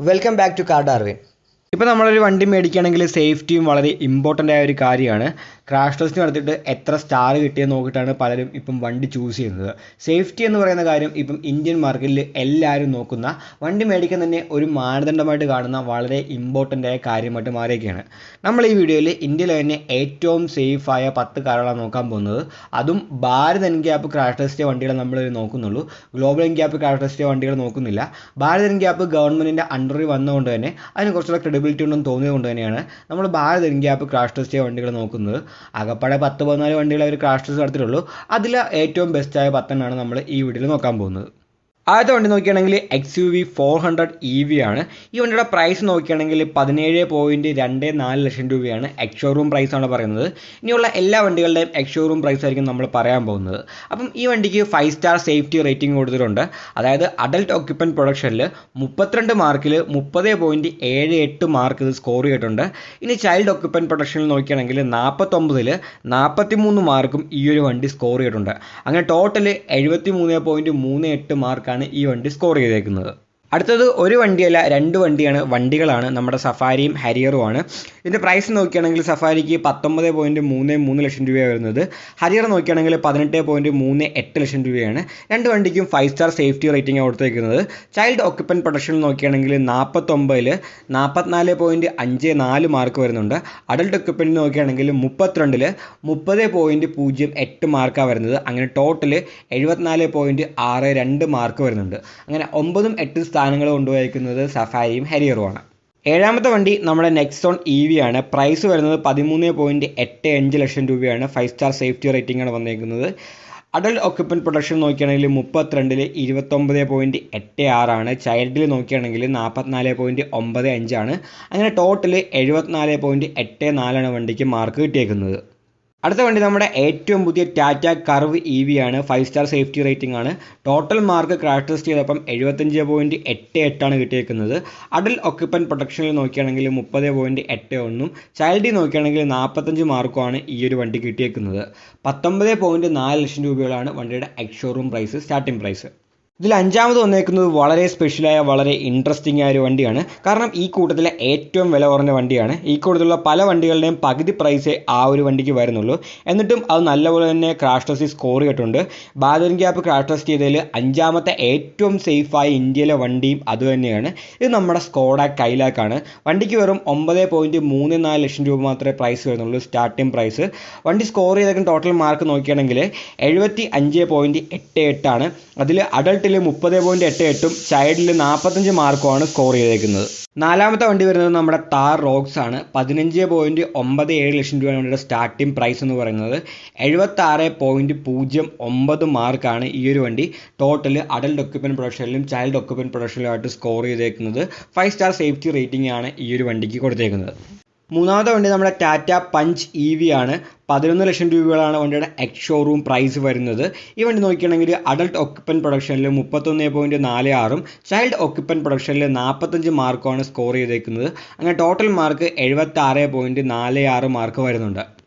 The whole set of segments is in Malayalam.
Welcome back to car Darwin ഇപ്പോൾ നമ്മളൊരു വണ്ടി മേടിക്കുകയാണെങ്കിൽ സേഫ്റ്റിയും വളരെ ഇമ്പോർട്ടന്റ് ആയ ഒരു കാര്യമാണ്. ക്രാഷ് ടെസ്റ്റ് നടത്തിയിട്ട് എത്ര സ്റ്റാർ കിട്ടിയെന്ന് നോക്കിയിട്ടാണ് പലരും ഇപ്പം വണ്ടി ചൂസ് ചെയ്യുന്നത്. സേഫ്റ്റി എന്ന് പറയുന്ന കാര്യം ഇപ്പം ഇന്ത്യൻ മാർക്കറ്റിൽ എല്ലാവരും നോക്കുന്ന വണ്ടി മേടിക്കാൻ തന്നെ ഒരു മാനദണ്ഡമായിട്ട് കാണുന്ന വളരെ ഇമ്പോർട്ടന്റ് ആയ കാര്യമായിട്ട് മാറിയൊക്കെയാണ് നമ്മൾ ഈ വീഡിയോയിൽ ഇന്ത്യയിലെ തന്നെ ഏറ്റവും സേഫായ പത്ത് കാറുകളാണ് നോക്കാൻ പോകുന്നത്. അതും ഭാരത് എൻഗ്യാപ്പ് ക്രാഷ് ടെസ്റ്റ് വണ്ടികളെ നമ്മൾ നോക്കുന്നുള്ളൂ. ഗ്ലോബൽ എൻഗ്യാപ്പ് ക്രാഷ് ടെസ്റ്റ് വണ്ടികൾ നോക്കുന്നില്ല. ഭാരത് എൻഗ്യാപ്പ് ഗവൺമെന്റിന്റെ അണ്ടറിൽ വന്നതുകൊണ്ട് തന്നെ അതിന് കുറച്ചുകൂടെ ക്രെഡിബിലിറ്റി ഉണ്ടെന്ന് തോന്നിയത് കൊണ്ട് തന്നെയാണ് നമ്മൾ ഭാരത് എൻഗ്യാപ്പ് ക്രാഷ് ടെസ്റ്റ് വണ്ടികൾ നോക്കുന്നത്. ആകപ്പാടെ പത്ത് പതിനാല് വണ്ടികൾ അവർ ക്രാഷ് ടെസ്റ്റ് നടത്തിയിട്ടുള്ളൂ. അതിൽ ഏറ്റവും ബെസ്റ്റായ പത്തെണ്ണമാണ് നമ്മൾ ഈ വീഡിയോയിൽ നോക്കാൻ പോകുന്നത്. ആദ്യത്തെ വണ്ടി നോക്കുകയാണെങ്കിൽ X U V four hundred E V ആണ്. ഈ വണ്ടിയുടെ പ്രൈസ് നോക്കുകയാണെങ്കിൽ പതിനേഴ് പോയിന്റ് രണ്ട് നാല് ലക്ഷം രൂപയാണ് എക്സ് ഷോറൂം പ്രൈസ് പ്രൈസാണ് പറയുന്നത്. ഇനിയുള്ള എല്ലാ വണ്ടികളുടെയും എക്സ് ഷോറൂം പ്രൈസ് ആയിരിക്കും നമ്മൾ പറയാൻ പോകുന്നത്. അപ്പം ഈ വണ്ടിക്ക് ഫൈവ് സ്റ്റാർ സേഫ്റ്റി റേറ്റിംഗ് കൊടുത്തിട്ടുണ്ട്. അതായത് അഡൽട്ട് ഓക്യുപ്പൻ പ്രൊഡക്ഷനിൽ മുപ്പത്തിരണ്ട് മാർക്കിൽ മുപ്പത് പോയിന്റ് ഏഴ് എട്ട് മാർക്ക് ഇത് സ്കോർ ചെയ്തിട്ടുണ്ട്. ഇനി ചൈൽഡ് ഓക്യുപ്പൻ പ്രൊഡക്ഷനിൽ നോക്കുകയാണെങ്കിൽ നാൽപ്പത്തൊമ്പതിൽ നാൽപ്പത്തി മൂന്ന് മാർക്കും ഈ ഒരു വണ്ടി സ്കോർ ചെയ്തിട്ടുണ്ട്. അങ്ങനെ ടോട്ടൽ എഴുപത്തി മൂന്ന് പോയിന്റ് മൂന്ന് എട്ട് മാർക്കാണ് ഈ വണ്ടി സ്കോർ ചെയ്തേക്കുന്നത്. അടുത്തത് ഒരു വണ്ടിയല്ല രണ്ട് വണ്ടിയാണ് വണ്ടികളാണ്. നമ്മുടെ സഫാരിയും ഹരിയറുമാണ് ഇതിന്റെ പ്രൈസ് നോക്കുകയാണെങ്കിൽ സഫാരിക്ക് പത്തൊമ്പത് പോയിന്റ് മൂന്ന് മൂന്ന് ലക്ഷം രൂപയാണ് വരുന്നത്. ഹരിയർ നോക്കുകയാണെങ്കിൽ പതിനെട്ട് പോയിന്റ് മൂന്ന് എട്ട് ലക്ഷം രൂപയാണ്. രണ്ട് വണ്ടിക്കും ഫൈവ് സ്റ്റാർ സേഫ്റ്റി റേറ്റിംഗ് കൊടുത്തേക്കുന്നത്. ചൈൽഡ് ഓക്യുപ്പൻ പ്രൊട്ടക്ഷൻ നോക്കുകയാണെങ്കിൽ നാൽപ്പത്തൊമ്പതിൽ നാൽപ്പത്തിനാല് പോയിന്റ് അഞ്ച് നാല് മാർക്ക് വരുന്നുണ്ട്. അഡൾട്ട് ഒക്യുപ്പൻ നോക്കുകയാണെങ്കിൽ മുപ്പത്തിരണ്ടിൽ മുപ്പത് പോയിന്റ് പൂജ്യം എട്ട് മാർക്കാണ് വരുന്നത്. അങ്ങനെ ടോട്ടൽ എഴുപത്തിനാല് പോയിന്റ് ആറ് രണ്ട് മാർക്ക് വരുന്നുണ്ട്. അങ്ങനെ ഒമ്പതും എട്ടും സ്ഥാനങ്ങൾ കൊണ്ടുപോയിരിക്കുന്നത് സഫാരിയും ഹരിയറുമാണ്. ഏഴാമത്തെ വണ്ടി നമ്മുടെ നെക്സോൺ ഇ വി ആണ്. പ്രൈസ് വരുന്നത് പതിമൂന്ന് പോയിന്റ് എട്ട് അഞ്ച് ലക്ഷം രൂപയാണ്. ഫൈവ് സ്റ്റാർ സേഫ്റ്റി റേറ്റിംഗ് ആണ് വന്നിരിക്കുന്നത് അഡൽട്ട് ഓക്യുപ്പന്റ് പ്രൊഡക്ഷൻ നോക്കുകയാണെങ്കിൽ മുപ്പത്തിരണ്ടിൽ ഇരുപത്തൊമ്പത് പോയിന്റ് എട്ട് ആറാണ് ചൈൽഡിൽ നോക്കുകയാണെങ്കിൽ നാൽപ്പത്തിനാല് പോയിന്റ് ഒമ്പത് അഞ്ചാണ് അങ്ങനെ ടോട്ടൽ എഴുപത്തിനാല് പോയിന്റ് എട്ട് നാലാണ് വണ്ടിക്ക് മാർക്ക് കിട്ടിയേക്കുന്നത്. അടുത്ത വണ്ടി നമ്മുടെ ഏറ്റവും പുതിയ ടാറ്റ കർവ് ഇ വി ആണ്. ഫൈവ് സ്റ്റാർ സേഫ്റ്റി റേറ്റിംഗ് ആണ്. ടോട്ടൽ മാർക്ക് ക്രാഷ് ടെസ്റ്റ് ചെയ്തപ്പം എഴുപത്തഞ്ച് പോയിന്റ് എട്ട് എട്ടാണ് കിട്ടിയേക്കുന്നത്. അഡൽ ഒക്യുപ്പൻ പ്രൊട്ടക്ഷനിൽ നോക്കുകയാണെങ്കിൽ മുപ്പത് പോയിന്റ് എട്ട് ഒന്നും. ചൈൽഡിൽ നോക്കുകയാണെങ്കിൽ നാൽപ്പത്തഞ്ച് മാർക്കുമാണ് ഈ ഒരു വണ്ടി കിട്ടിയിരിക്കുന്നത് പത്തൊമ്പത് പോയിന്റ് നാല് ലക്ഷം രൂപയോളാണ് വണ്ടിയുടെ ex showroom price starting price ഇതിൽ അഞ്ചാമത് വന്നേക്കുന്നത് വളരെ സ്പെഷ്യലായ വളരെ ഇൻട്രസ്റ്റിംഗ് ആയ ഒരു വണ്ടിയാണ്. കാരണം ഈ കൂട്ടത്തിലെ ഏറ്റവും വില കുറഞ്ഞ വണ്ടിയാണ്. ഈ കൂട്ടത്തിലുള്ള പല വണ്ടികളുടെയും പകുതി പ്രൈസേ ആ ഒരു വണ്ടിക്ക് വരുന്നുള്ളൂ. എന്നിട്ടും അത് നല്ലപോലെ തന്നെ ക്രാഷ് ടെസ്റ്റ് സ്കോർ ചെയ്തിട്ടുണ്ട്. ബാദൻ ഗ്യാപ്പ് ക്രാഷ് ടെസ്റ്റ് ചെയ്തതിൽ അഞ്ചാമത്തെ ഏറ്റവും സേഫായ ഇന്ത്യയിലെ വണ്ടിയും അതുതന്നെയാണ് ഇത് നമ്മുടെ സ്കോഡ കൈലാക്കാണ് വണ്ടിക്ക് വെറും ഒമ്പത് പോയിന്റ് മൂന്ന് നാല് ലക്ഷം രൂപ മാത്രമേ പ്രൈസ് വരുന്നുള്ളൂ സ്റ്റാർട്ടിംഗ് പ്രൈസ് വണ്ടി സ്കോർ ചെയ്തേക്കുന്ന ടോട്ടൽ മാർക്ക് നോക്കുകയാണെങ്കിൽ എഴുപത്തി അഞ്ച് പോയിന്റ് എട്ട് എട്ടാണ് അതിൽ അഡൾട്ട് ിൽ മുപ്പത് പോയിന്റ് എട്ട് എട്ടും ചൈൽഡിൽ നാൽപ്പത്തഞ്ച് മാർക്കുമാണ് സ്കോർ ചെയ്തേക്കുന്നത്. നാലാമത്തെ വണ്ടി വരുന്നത് നമ്മുടെ താർ റോക്സ് ആണ്. പതിനഞ്ച് പോയിന്റ് ഒമ്പത് ഏഴ് ലക്ഷം രൂപയാണ് വണ്ടിയുടെ സ്റ്റാർട്ടിംഗ് പ്രൈസ് എന്ന് പറയുന്നത്. എഴുപത്തി ആറ് പോയിന്റ് പൂജ്യം ഒമ്പത് മാർക്കാണ് ഈ ഒരു വണ്ടി. ടോട്ടൽ അഡൽട്ട് ഒക്യുപ്പൻ പ്രൊഡക്ഷനിലും ചൈൽഡ് ഒക്യുപ്പൻ പ്രൊഡക്ഷനിലുമായിട്ട് സ്കോർ ചെയ്തേക്കുന്നത്. ഫൈവ് സ്റ്റാർ സേഫ്റ്റി റേറ്റിംഗ് ആണ് ഈ ഒരു വണ്ടിക്ക് കൊടുത്തേക്കുന്നത്. മൂന്നാമത്തെ വണ്ടി നമ്മുടെ ടാറ്റ പഞ്ച് ഇ വി ആണ്. പതിനൊന്ന് ലക്ഷം രൂപകളാണ് വണ്ടിയുടെ എക്സ് ഷോറൂം പ്രൈസ് വരുന്നത്. ഈ വണ്ടി നോക്കുകയാണെങ്കിൽ അഡൾട്ട് ഒക്യുപ്പൻ പ്രൊഡക്ഷനിൽ മുപ്പത്തൊന്ന് പോയിന്റ് നാല് ആറും ചൈൽഡ് ഒക്യുപ്പൻ പ്രൊഡക്ഷനിൽ നാൽപ്പത്തഞ്ച് മാർക്കുമാണ് സ്കോർ ചെയ്തേക്കുന്നത്. അങ്ങനെ ടോട്ടൽ മാർക്ക് എഴുപത്തി ആറ് പോയിന്റ് നാല് ആറ് മാർക്ക് വരുന്നുണ്ട്.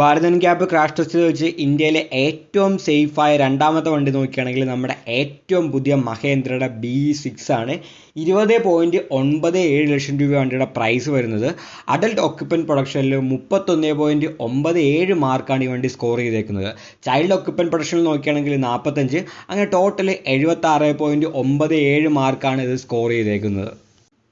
ഭാരതൻ ക്യാബ് ക്രാഷ് ടെസ്റ്റിൽ വെച്ച് ഇന്ത്യയിലെ ഏറ്റവും സേഫായ രണ്ടാമത്തെ വണ്ടി നോക്കുകയാണെങ്കിൽ നമ്മുടെ ഏറ്റവും പുതിയ മഹേന്ദ്രയുടെ ബി സിക്സ് ആണ്. ഇരുപത് പോയിന്റ് ഒൻപത് ഏഴ് ലക്ഷം രൂപ വണ്ടിയുടെ പ്രൈസ് വരുന്നത്. അഡൽട്ട് ഒക്യുപ്പൻ പ്രൊഡക്ഷനിൽ മുപ്പത്തൊന്ന് പോയിന്റ് ഒമ്പത് ഏഴ് മാർക്കാണ് ഈ വണ്ടി സ്കോർ ചെയ്തേക്കുന്നത്. ചൈൽഡ് ഒക്യുപ്പൻ പ്രൊഡക്ഷനിൽ നോക്കുകയാണെങ്കിൽ നാൽപ്പത്തഞ്ച് അങ്ങനെ ടോട്ടൽ എഴുപത്താറ് പോയിന്റ് ഒമ്പത് ഏഴ് മാർക്കാണ് ഇത് സ്കോർ ചെയ്തേക്കുന്നത്.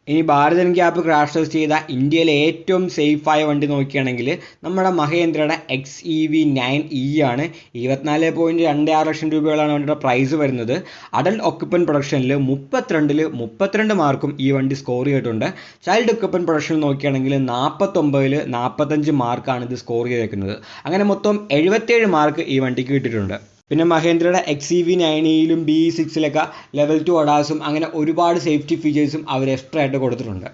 ഇനി ഭാരതൻ ക്യാപ് ക്രാഷ് ടെസ്റ്റ് ചെയ്ത ഇന്ത്യയിലെ ഏറ്റവും സേഫായ വണ്ടി നോക്കുകയാണെങ്കിൽ നമ്മുടെ മഹേന്ദ്രയുടെ X E V nine E ആണ്. ഇരുപത്തിനാല് പോയിന്റ് രണ്ട് ആറ് ലക്ഷം രൂപയോളാണ് വണ്ടിയുടെ പ്രൈസ് വരുന്നത്. അഡൽട്ട് ഒക്യുപ്പൻ പ്രൊഡക്ഷനിൽ മുപ്പത്തിരണ്ടിൽ മുപ്പത്തിരണ്ട് മാർക്കും ഈ വണ്ടി സ്കോർ ചെയ്തിട്ടുണ്ട്. ചൈൽഡ് ഒക്യുപ്പൻ പ്രൊഡക്ഷൻ നോക്കുകയാണെങ്കിൽ നാൽപ്പത്തൊമ്പതിൽ നാൽപ്പത്തഞ്ച് മാർക്കാണ് ഇത് സ്കോർ ചെയ്തേക്കുന്നത്. അങ്ങനെ മൊത്തം എഴുപത്തേഴ് മാർക്ക് ഈ വണ്ടിക്ക് കിട്ടിയിട്ടുണ്ട്. പിന്നെ മഹേന്ദ്രയുടെ എക്സ് ഇ വി നയനിയിലും ബി ഇ സിക്സിലൊക്കെ ലെവൽ ടു അഡാസും അങ്ങനെ ഒരുപാട് സേഫ്റ്റി ഫീച്ചേഴ്സും അവർ എക്സ്ട്രാ ആയിട്ട് കൊടുത്തിട്ടുണ്ട്.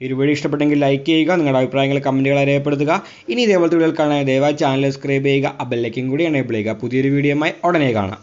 ഈ വീഡിയോ ഇഷ്ടപ്പെട്ടെങ്കിൽ ലൈക്ക് ചെയ്യുക നിങ്ങളുടെ അഭിപ്രായങ്ങൾ കമന്റുകൾ രേഖപ്പെടുത്തുക ഇനി ഇതേപോലത്തെ വീഡിയോകൾ കാണാൻ ദയവായി ചാനൽ സബ്സ്ക്രൈബ് ചെയ്യുക ആ ബെല്ലൈക്കും കൂടി എനേബിൾ ചെയ്യുക. പുതിയൊരു വീഡിയോയുമായി ഉടനെ കാണാം.